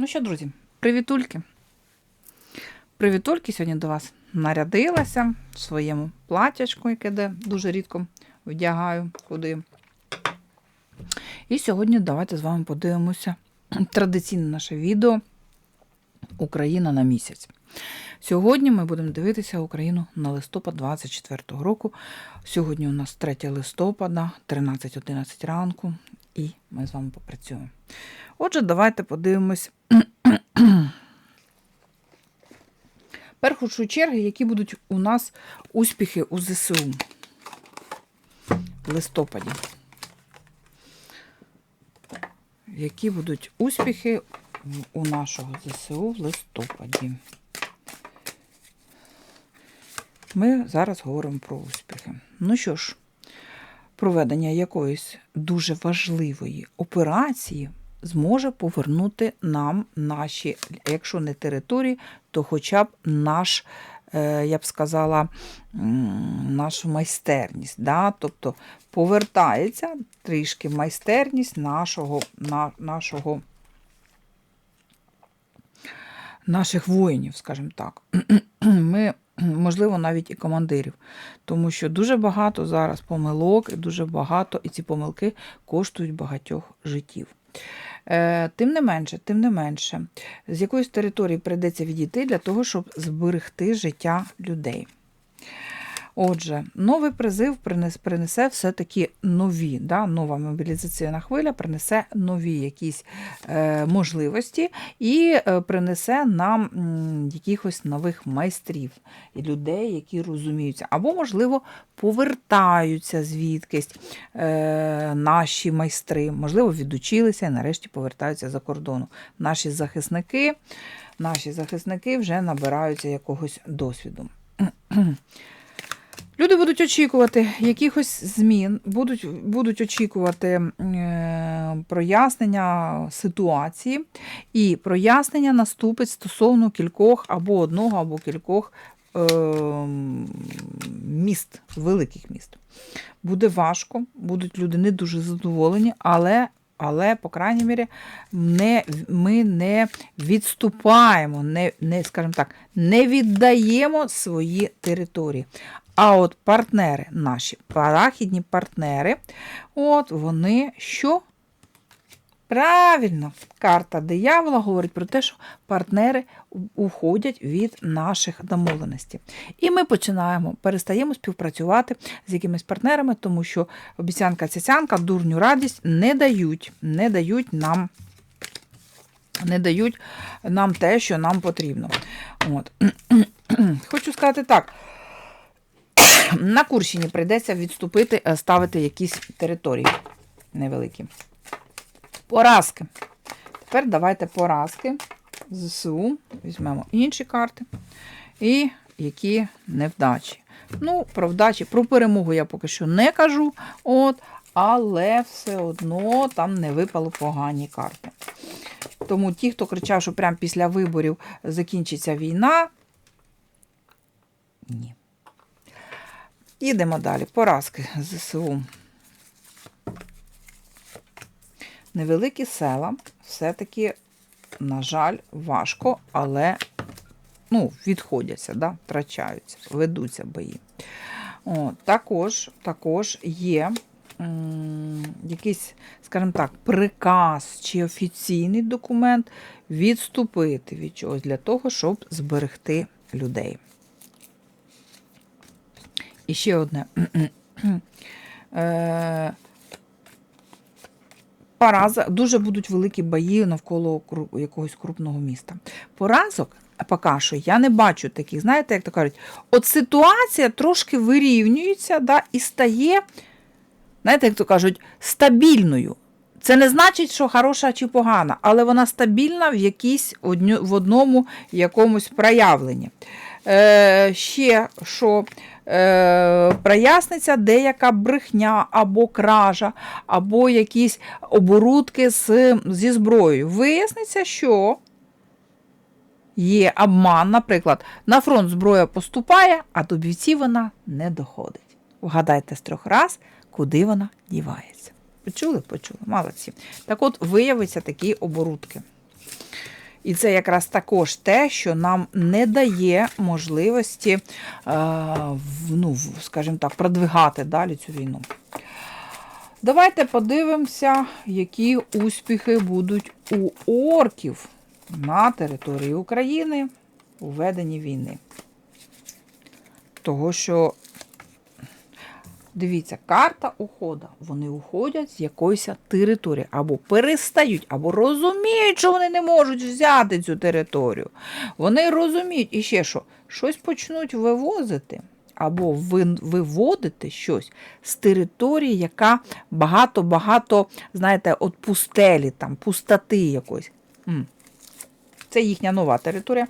Ну що, друзі, привітульки. Привітульки сьогодні до вас нарядилася в своєму платячку, яке де дуже рідко вдягаю куди. І сьогодні давайте з вами подивимося традиційне наше відео Україна на місяць. Сьогодні ми будемо дивитися Україну на листопад 24 року. Сьогодні у нас 3 листопада, 13.11 ранку, і ми з вами попрацюємо. Отже, давайте подивимось. Першу черги, які будуть у нас успіхи у ЗСУ в листопаді. Які будуть успіхи у нашого ЗСУ в листопаді? Ми зараз говоримо про успіхи. Ну що ж, проведення якоїсь дуже важливої операції зможе повернути нам наші, якщо не території, то хоча б наш, е, я б сказала, нашу майстерність. Да? Тобто повертається трішки майстерність нашого, на, нашого, наших воїнів, скажімо так. Ми Можливо, навіть і командирів, тому що дуже багато зараз помилок, і дуже багато, і ці помилки коштують багатьох життів. Е, Тим не менше, тим не менше, з якоїсь території прийдеться відійти для того, щоб зберегти життя людей. Отже, новий призив принесе все-таки нові, да, нова мобілізаційна хвиля принесе нові якісь е, можливості і е, принесе нам якихось нових майстрів і людей, які розуміються, або, можливо, повертаються звідкись е, наші майстри, можливо, відучилися і нарешті повертаються за кордону. Наші захисники, Наші захисники вже набираються якогось досвіду. Люди будуть очікувати якихось змін, будуть будуть очікувати е, прояснення ситуації, і прояснення наступить стосовно кількох або одного, або кількох е, міст, великих міст. Буде важко, будуть люди не дуже задоволені, але але, по крайній мірі, не, ми не відступаємо, не, не, скажімо так, не віддаємо свої території. А от партнери, наші парахідні партнери, от вони що? Правильно, карта диявола говорить про те, що партнери уходять від наших домовленостей. І ми починаємо, перестаємо співпрацювати з якимись партнерами, тому що обіцянка цяцянка, дурню радість не дають, не дають нам. Не дають нам те, що нам потрібно. От. Хочу сказати так, на Курщині прийдеться відступити, е, ставити якісь території невеликі. Поразки. Тепер давайте поразки. ЗСУ. Візьмемо інші карти. І які невдачі. Ну, про вдачі, про перемогу я поки що не кажу. От, але все одно там не випало погані карти. Тому ті, хто кричав, що прямо після виборів закінчиться війна. Ні. Їдемо далі. Поразки ЗСУ. Невеликі села все-таки, на жаль, важко, але ну, відходяться, да, втрачаються, ведуться бої. О, Також також є м, якийсь, скажімо так, приказ чи офіційний документ відступити від чогось для того, щоб зберегти людей. І ще одне. Е, Пораза, дуже будуть великі бої навколо якогось крупного міста. Поразок, поки що я не бачу таких, знаєте, як то кажуть, от ситуація трошки вирівнюється да, і стає, знаєте, як то кажуть, стабільною. Це не значить, що хороша чи погана, але вона стабільна в якійсь в одному якомусь проявленні. Е, Ще що е, проясниться деяка брехня або кража, або якісь оборудки з, зі зброєю. Виясниться, що є обман, наприклад, на фронт зброя поступає, а до бійців вона не доходить. Вгадайте з трьох раз, куди вона дівається. Почули? Почули, молодці. Так от виявиться такі оборудки. І це якраз також те, що нам не дає можливості, е, ну, скажімо так, продвигати далі цю війну. Давайте подивимося, які успіхи будуть у орків на території України у веденні війни. Того, що, дивіться, карта уходу. Вони уходять з якоїсь території, або перестають, або розуміють, що вони не можуть взяти цю територію. Вони розуміють і ще що, щось почнуть вивозити. Або виводити щось з території, яка багато-багато, знаєте, от пустелі, там, пустоти якоїсь. Це їхня нова територія.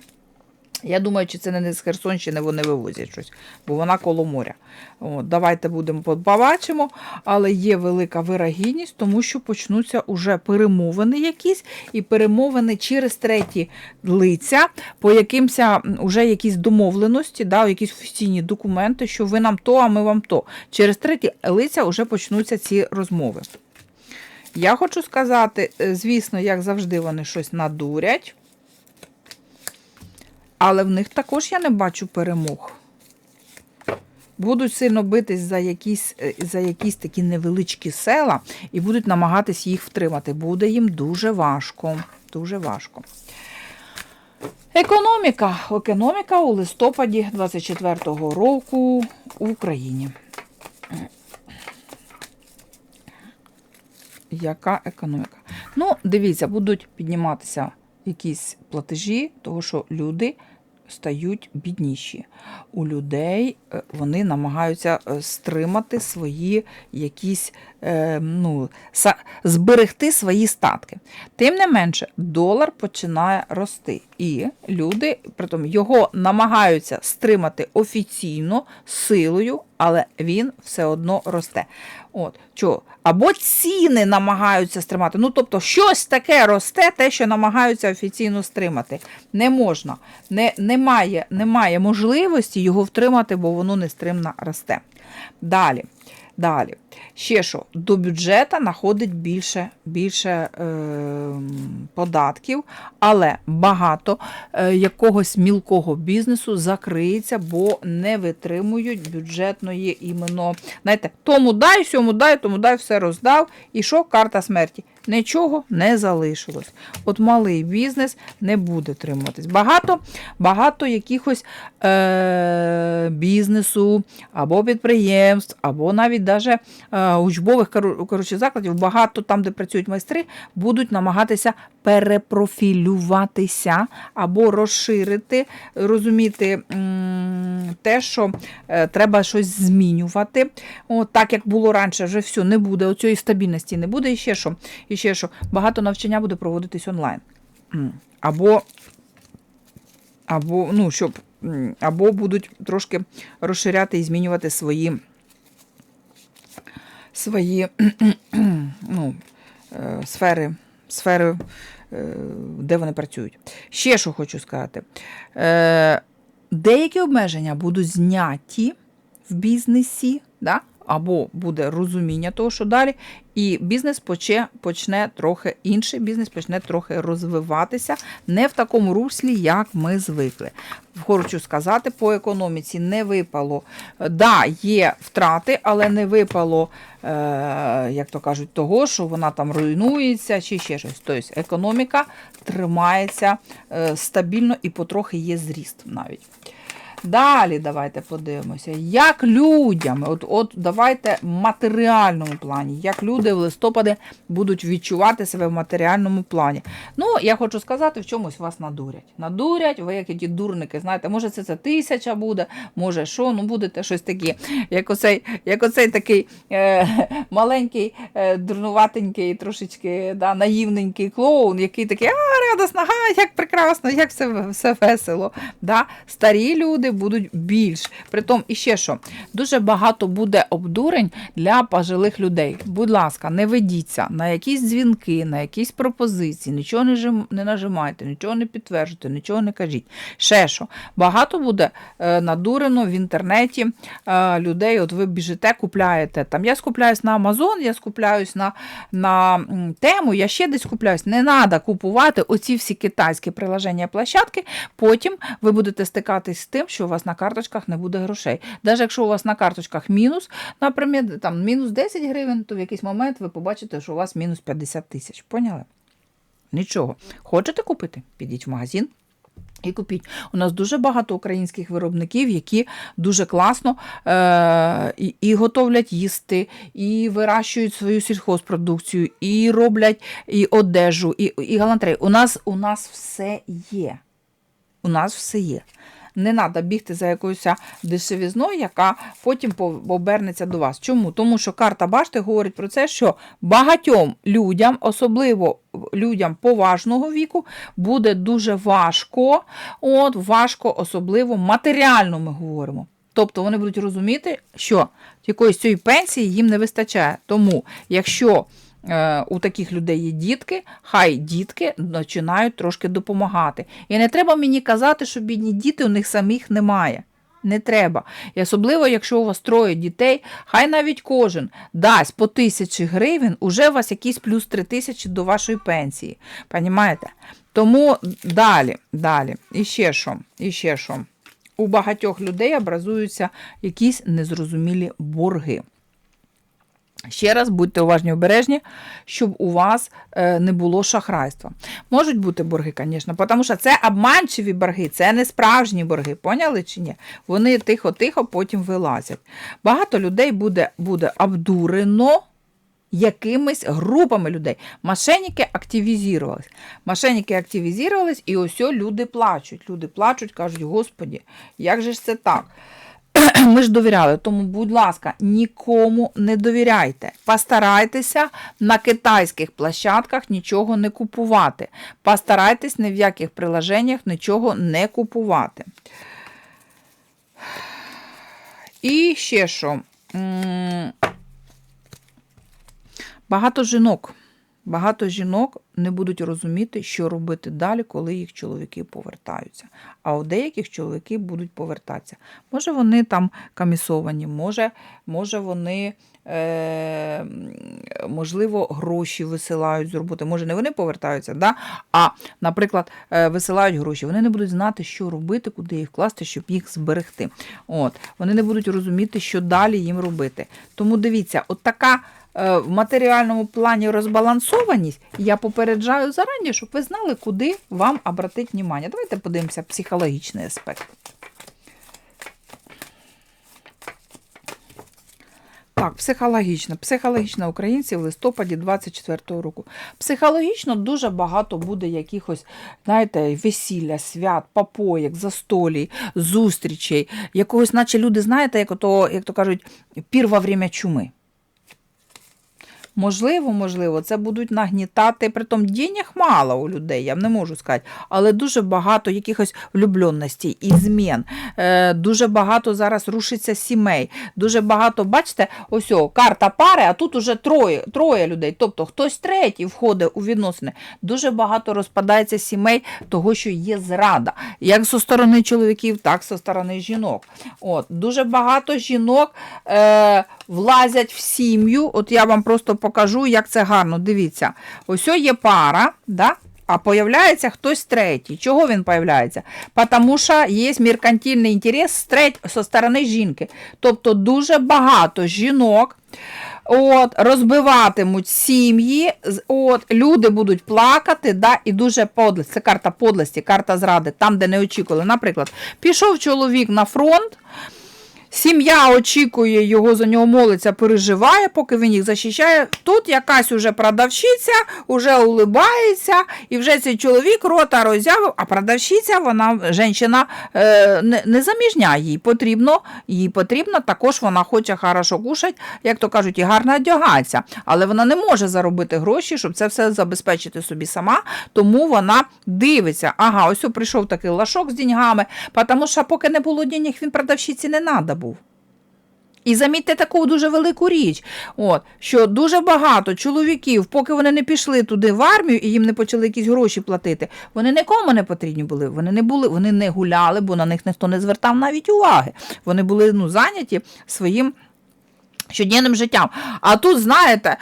Я думаю, чи це не з Херсонщини вони вивозять щось, бо вона коло моря. От, давайте будемо побачимо, але є велика вирогідність, тому що почнуться уже перемовини якісь, і перемовини через треті лиця, по якимсь м, уже якісь домовленості, да, якісь офіційні документи, що ви нам то, а ми вам то. Через треті лиця вже почнуться ці розмови. Я хочу сказати, е, звісно, як завжди, вони щось надурять. Але в них також я не бачу перемог. Будуть сильно битись за якісь, е, за якісь такі невеличкі села і будуть намагатись їх втримати. Буде їм дуже важко. Дуже важко. Економіка. Економіка у листопаді 24-го року в Україні. Яка економіка? Ну, дивіться, будуть підніматися якісь платежі, того що люди стають бідніші. У людей е, вони намагаються е, стримати свої якісь, е, ну, зберегти свої статки. Тим не менше, долар починає рости. І люди, притом його намагаються стримати офіційно силою, але він все одно росте. От, чого? Або ціни намагаються стримати. Ну, тобто, щось таке росте, те, що намагаються офіційно стримати. Не можна. Не, немає, немає можливості його втримати, бо воно нестримно росте. Далі. Далі. Ще що, до бюджету находить більше, більше е, податків, але багато е, якогось мілкого бізнесу закриється, бо не витримують бюджетної іменно. Знаєте, тому дай, сьому дай, тому дай, все роздав. І що? Карта смерті. Нічого не залишилось. От малий бізнес не буде тримуватись. Багато, багато якихось е- бізнесу або підприємств, або навіть даже е, учбових коротше, закладів, багато там, де працюють майстри, будуть намагатися перепрофілюватися або розширити, розуміти м, те, що е, треба щось змінювати. От, так як було раніше, вже все не буде, оцієї стабільності не буде. І ще що, і ще що, багато навчання буде проводитись онлайн. Або, або, ну, щоб, або будуть трошки розширяти і змінювати свої свої ну, е, сфери, сфери, е, де вони працюють. Ще що хочу сказати. Е, Деякі обмеження будуть зняті в бізнесі, да? або буде розуміння того, що далі, і бізнес почне, почне трохи інший бізнес почне трохи розвиватися не в такому руслі, як ми звикли. Хочу сказати, по економіці не випало. Да, є втрати, але не випало, е, як то кажуть, того, що вона там руйнується чи ще щось. Тобто економіка тримається е, стабільно і потрохи є зріст навіть. Далі давайте подивимося, як людям, от, от давайте в матеріальному плані, як люди в листопаді будуть відчувати себе в матеріальному плані. Ну, я хочу сказати, в чомусь вас надурять. Надурять, ви як ті дурники, знаєте, може це, це тисяча буде, може що, ну будете щось таке, як оцей, як оцей такий е, маленький, е, дурнуватенький, трошечки да, наївненький клоун, який такий, а, радосно, га, як прекрасно, як все, все весело. Да? Старі люди люди будуть більш. Притом, і ще що, дуже багато буде обдурень для пожилих людей. Будь ласка, не ведіться на якісь дзвінки, на якісь пропозиції, нічого не, жим, не нажимайте, нічого не підтверджуйте, нічого не кажіть. Ще що, багато буде е, надурено в інтернеті е, людей. От ви біжите, купляєте там. Я скупляюсь на Амазон, я скупляюсь на, на тему, я ще десь купляюсь. Не треба купувати оці всі китайські приложення площадки. Потім ви будете стикатись з тим, що у вас на карточках не буде грошей. Навіть якщо у вас на карточках мінус, наприклад, там мінус 10 гривень, то в якийсь момент ви побачите, що у вас мінус 50 тисяч. Поняли? Нічого. Хочете купити? Підіть в магазин. І купіть. У нас дуже багато українських виробників, які дуже класно е- і, готовлять їсти, і вирощують свою сільхозпродукцію, і роблять і одежу, і, і галантерею. У нас, у нас все є. У нас все є. Не треба бігти за якоюсь дешевізною, яка потім обернеться до вас. Чому? Тому що карта башти говорить про це, що багатьом людям, особливо людям поважного віку, буде дуже важко, от, важко, особливо матеріально ми говоримо. Тобто вони будуть розуміти, що якоїсь цієї пенсії їм не вистачає. Тому, якщо у таких людей є дітки, хай дітки починають трошки допомагати. І не треба мені казати, що бідні діти у них самих немає. Не треба. І особливо, якщо у вас троє дітей, хай навіть кожен дасть по тисячі гривень, уже у вас якийсь плюс три тисячі до вашої пенсії. Понімаєте? Тому далі, далі. І ще що, і ще що. У багатьох людей образуються якісь незрозумілі борги. Ще раз будьте уважні обережні, щоб у вас е, не було шахрайства. Можуть бути борги, звісно, тому що це обманчиві борги, це не справжні борги. Поняли чи ні? Вони тихо-тихо потім вилазять. Багато людей буде, буде обдурено якимись групами людей. Мошенники активізувались. Мошенники активізувались, і ось люди плачуть. Люди плачуть, кажуть, Господі, як же ж це так? Ми ж довіряли, тому, будь ласка, нікому не довіряйте. Постарайтеся на китайських площадках нічого не купувати. Постарайтесь ні в яких приложеннях нічого не купувати. І ще що. Багато жінок. Багато жінок не будуть розуміти, що робити далі, коли їх чоловіки повертаються. А у деяких чоловіки будуть повертатися. Може, вони там камісовані, може, може вони, е, можливо, гроші висилають з роботи. Може, не вони повертаються, да? а, наприклад, е, висилають гроші. Вони не будуть знати, що робити, куди їх вкласти, щоб їх зберегти. От. Вони не будуть розуміти, що далі їм робити. Тому дивіться, от така в матеріальному плані розбалансованість, я попереджаю зарані, щоб ви знали, куди вам обратити внимание. Давайте подивимося психологічний аспект. Так, психологічно. Психологічно українці в листопаді 24-го року. Психологічно дуже багато буде якихось, знаєте, весілля, свят, попоєк, застолій, зустрічей, якогось, наче люди, знаєте, як то, як то кажуть, пір во время чуми. Можливо, можливо, це будуть нагнітати, притом денег мало у людей, я не можу сказати, але дуже багато якихось влюбленностей і змін. Е, дуже багато зараз рушиться сімей. Дуже багато, бачите, ось о, карта пари, а тут уже троє, троє людей. Тобто хтось третій входить у відносини. Дуже багато розпадається сімей, того, що є зрада. Як зі сторони чоловіків, так зі сторони жінок. От, Дуже багато жінок е, влазять в сім'ю. От я вам просто покажу, як це гарно. Дивіться, ось є пара, да? а появляється хтось третій. Чого він появляється? Тому що є меркантильний інтерес з зі сторони жінки. Тобто дуже багато жінок. От, розбиватимуть сім'ї, от, люди будуть плакати, да, і дуже подлість. Це карта подлості, карта зради, там, де не очікували. Наприклад, пішов чоловік на фронт, Сім'я очікує його, за нього молиться, переживає, поки він їх захищає. Тут якась уже продавщиця, уже улибається, і вже цей чоловік рота роззявив, а продавщиця, вона жінка е, не, заміжня, їй потрібно, їй потрібно, також вона хоче хорошо кушати, як то кажуть, і гарно одягатися. Але вона не може заробити гроші, щоб це все забезпечити собі сама, тому вона дивиться. Ага, ось прийшов такий лашок з деньгами, тому що поки не було денег, він продавщиці не треба був. І замітьте таку дуже велику річ, от, що дуже багато чоловіків, поки вони не пішли туди в армію і їм не почали якісь гроші платити, вони нікому не потрібні були. Вони не були, вони не гуляли, бо на них ніхто не звертав навіть уваги. Вони були ну, зайняті своїм щоденним життям. А тут, знаєте,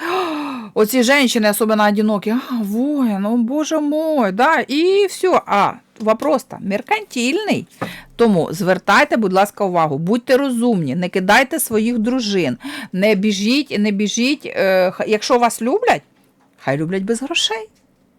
оці женщины, особливо одинокі, а, воїн, ну боже мой, да, і все. А вопрос там меркантильний. Тому звертайте, будь ласка, увагу, будьте розумні, не кидайте своїх дружин, не біжіть, не біжіть. Е, якщо вас люблять, хай люблять без грошей.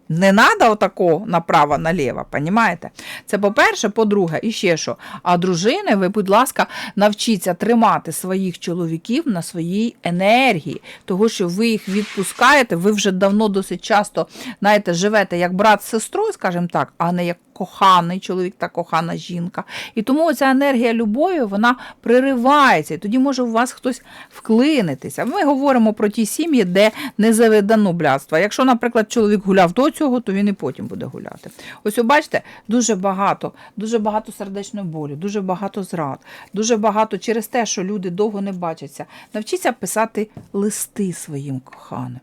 Не треба отакого направо наліво, понімаєте? Це по-перше, по-друге, і ще що. А дружини, ви, будь ласка, навчіться тримати своїх чоловіків на своїй енергії, того, що ви їх відпускаєте, ви вже давно досить часто, знаєте, живете як брат з сестрою, скажімо так, а не як коханий чоловік та кохана жінка. І тому ця енергія любові вона приривається, і тоді може у вас хтось вклинитися. Ми говоримо про ті сім'ї, де не заведено блядство. Якщо, наприклад, чоловік гуляв до цього, то він і потім буде гуляти. Ось ви бачите, дуже багато, дуже багато сердечної болі, дуже багато зрад, дуже багато через те, що люди довго не бачаться. Навчіться писати листи своїм коханим.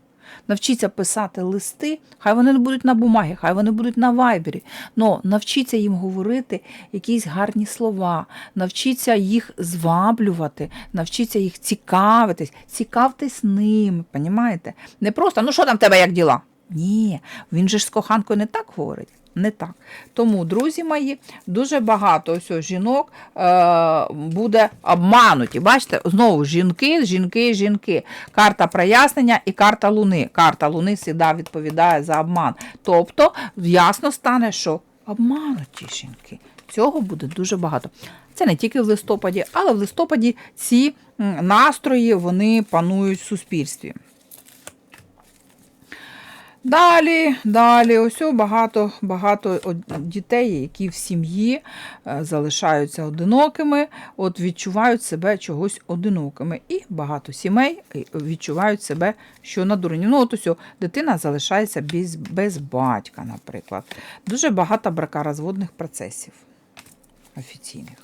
Навчіться писати листи, хай вони не будуть на бумагі, хай вони будуть на вайбері. Но навчіться їм говорити якісь гарні слова, навчіться їх зваблювати, навчіться їх цікавитись, цікавтесь ними, понімаєте? Не просто, ну що там в тебе як діла? Ні, він же ж з коханкою не так говорить. Не так. Тому, друзі мої, дуже багато ось жінок е, буде обмануті. Бачите, знову жінки, жінки, жінки. Карта прояснення і карта Луни. Карта Луни завжди відповідає за обман. Тобто, ясно стане, що обмануті жінки. Цього буде дуже багато. Це не тільки в листопаді, але в листопаді ці настрої вони панують в суспільстві. Далі, далі, ось багато, багато дітей, які в сім'ї е, залишаються одинокими, от відчувають себе чогось одинокими. І багато сімей е, відчувають себе, що надурені. Ну, от ось дитина залишається без, без батька, наприклад. Дуже багато бракоразводних процесів офіційних.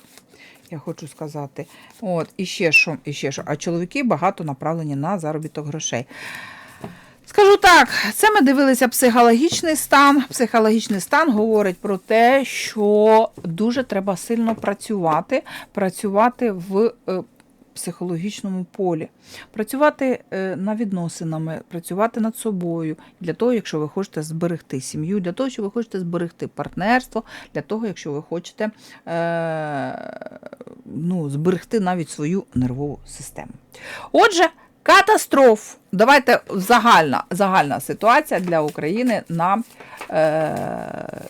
Я хочу сказати. От, і ще що, і ще що. А чоловіки багато направлені на заробіток грошей. Скажу так, це ми дивилися психологічний стан. Психологічний стан говорить про те, що дуже треба сильно працювати, працювати в е, психологічному полі, працювати е, над відносинами, працювати над собою для того, якщо ви хочете зберегти сім'ю, для того, що ви хочете зберегти партнерство, для того, якщо ви хочете е, ну, зберегти навіть свою нервову систему. Отже. Катастроф. Давайте загальна, загальна ситуація для України на е,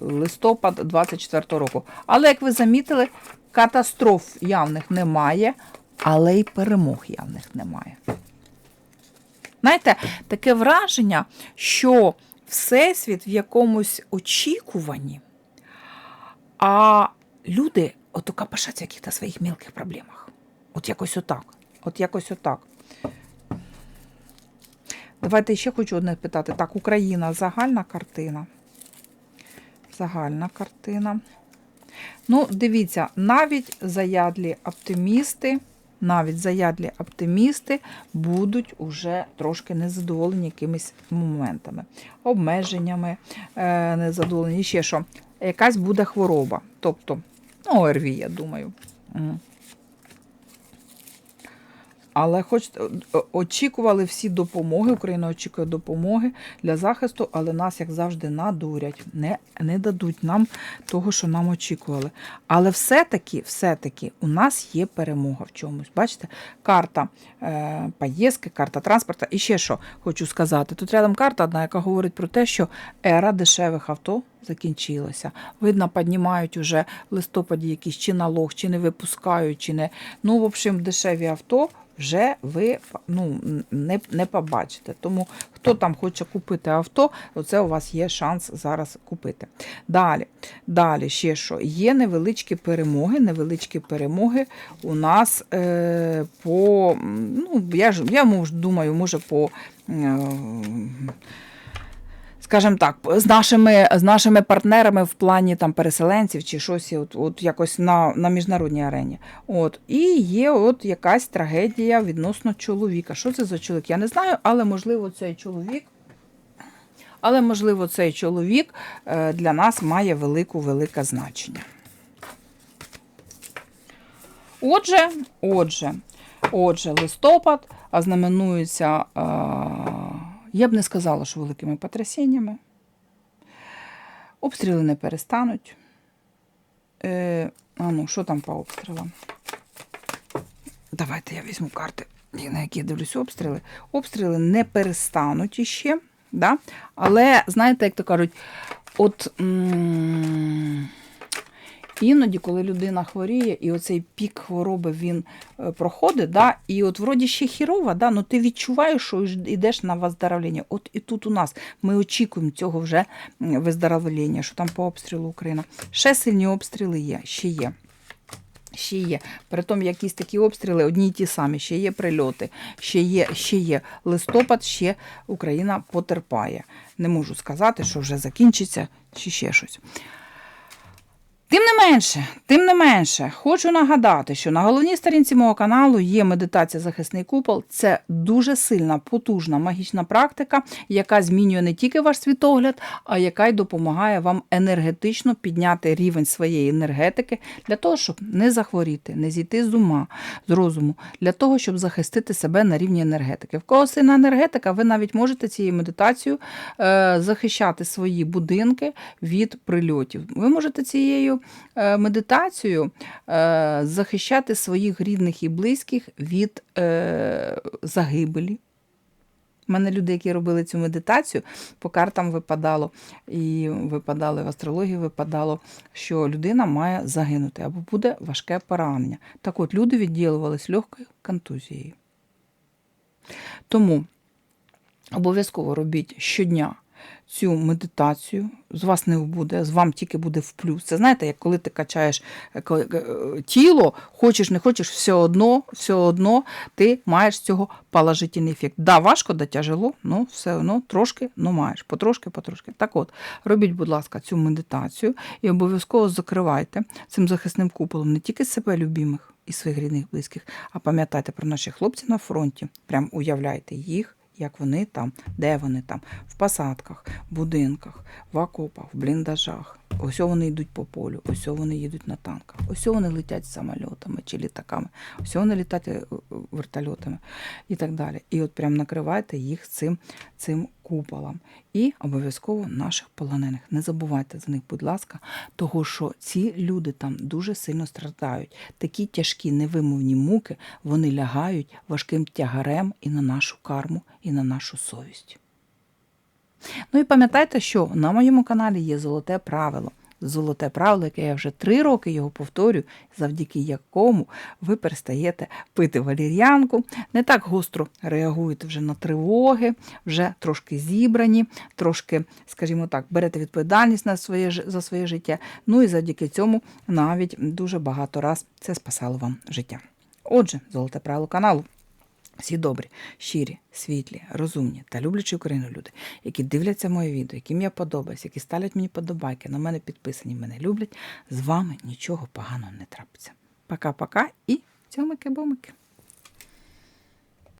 листопад 24 року. Але, як ви замітили, катастроф явних немає, але й перемог явних немає. Знаєте, таке враження, що Всесвіт в якомусь очікуванні, а люди от копошаться в якихось своїх мілких проблемах. От якось отак. От якось отак. Давайте ще хочу одне питати. Так, Україна загальна картина. Загальна картина. Ну, дивіться, навіть заядлі оптимісти, навіть заядлі оптимісти будуть уже трошки незадоволені якимись моментами, обмеженнями, е, незадоволені. Ще що, якась буде хвороба. Тобто, ну, ОРВІ, я думаю. Але хоч е, очікували всі допомоги, Україна очікує допомоги для захисту, але нас, як завжди, надурять, не, не дадуть нам того, що нам очікували. Але все-таки, все-таки у нас є перемога в чомусь. Бачите, карта е, поїздки, карта транспорту. І ще що хочу сказати: тут рядом карта одна, яка говорить про те, що ера дешевих авто закінчилася. Видно, піднімають уже в листопаді якісь чи налог, чи не випускають, чи не. Ну, в общем, дешеві авто вже ви ну, не, не побачите. Тому хто там хоче купити авто, оце у вас є шанс зараз купити. Далі, далі ще що? Є невеличкі перемоги. Невеличкі перемоги у нас е, по, ну, я ж я думаю, може по. Е, Скажімо так, з нашими з нашими партнерами в плані там переселенців чи щось, от, от якось на на міжнародній арені. От і є от якась трагедія відносно чоловіка. Що це за чоловік? Я не знаю, але можливо цей чоловік. Але, можливо, цей чоловік е, для нас має велику велике значення. Отже, отже, отже, листопад ознаменується. Я б не сказала, що великими потрясіннями. Обстріли не перестануть. Е, А ну, що там по обстрілам? Давайте я візьму карти, на які я дивлюсь обстріли. Обстріли не перестануть іще. Да? Але, знаєте, як то кажуть, от. М Іноді, коли людина хворіє, і оцей пік хвороби він е, проходить, да, і от вроді ще хірова, да, ну ти відчуваєш, що йдеш на виздоровлення. От і тут у нас ми очікуємо цього вже виздоровлення, що там по обстрілу Україна. Ще сильні обстріли є, ще є. Ще є. Притом якісь такі обстріли, одні й ті самі, ще є прильоти, ще є, ще є листопад, ще Україна потерпає. Не можу сказати, що вже закінчиться, чи ще щось. Тим не менше, тим не менше, хочу нагадати, що на головній сторінці мого каналу є медитація захисний купол. Це дуже сильна, потужна магічна практика, яка змінює не тільки ваш світогляд, а яка й допомагає вам енергетично підняти рівень своєї енергетики для того, щоб не захворіти, не зійти з ума, з розуму, для того, щоб захистити себе на рівні енергетики. В кого сильна енергетика, ви навіть можете цією медитацією е, захищати свої будинки від прильотів. Ви можете цією. Е, медитацію е, захищати своїх рідних і близьких від е, загибелі. У мене люди, які робили цю медитацію, по картам випадало, і випадало в астрології випадало, що людина має загинути або буде важке поранення. Так от, люди відділувались легкою контузією. Тому обов'язково робіть щодня цю медитацію, з вас не буде, з вам тільки буде в плюс. Це знаєте, як коли ти качаєш е, е, тіло, хочеш, не хочеш, все одно все одно ти маєш з цього положительний ефект. Да, важко, да тяжело, але все одно трошки ну маєш, потрошки, потрошки. Так от, робіть, будь ласка, цю медитацію і обов'язково закривайте цим захисним куполом не тільки себе любимих і своїх рідних близьких, а пам'ятайте про наших хлопців на фронті. Прям уявляйте їх як вони там, де вони там, в посадках, в будинках, в окопах, в бліндажах. Ось вони йдуть по полю, ось вони їдуть на танках, ось вони летять самольотами чи літаками, ось вони літають е, вертольотами і так далі. І от прям накривайте їх цим цим куполом. І обов'язково наших полонених. Не забувайте за них, будь ласка, того що ці люди там дуже сильно страдають. Такі тяжкі невимовні муки вони лягають важким тягарем і на нашу карму, і на нашу совість. Ну і пам'ятайте, що на моєму каналі є золоте правило. Золоте правило, яке я вже три роки його повторюю, завдяки якому ви перестаєте пити валір'янку, не так гостро реагуєте вже на тривоги, вже трошки зібрані, трошки, скажімо так, берете відповідальність на своє, за своє життя. Ну і завдяки цьому навіть дуже багато раз це спасало вам життя. Отже, золоте правило каналу. Всі добрі, щирі, світлі, розумні та люблячі Україну люди, які дивляться моє відео, яким я подобаюсь, які ставлять мені подобайки, на мене підписані, мене люблять. З вами нічого поганого не трапиться. Пока-пока і цьомики-бомики.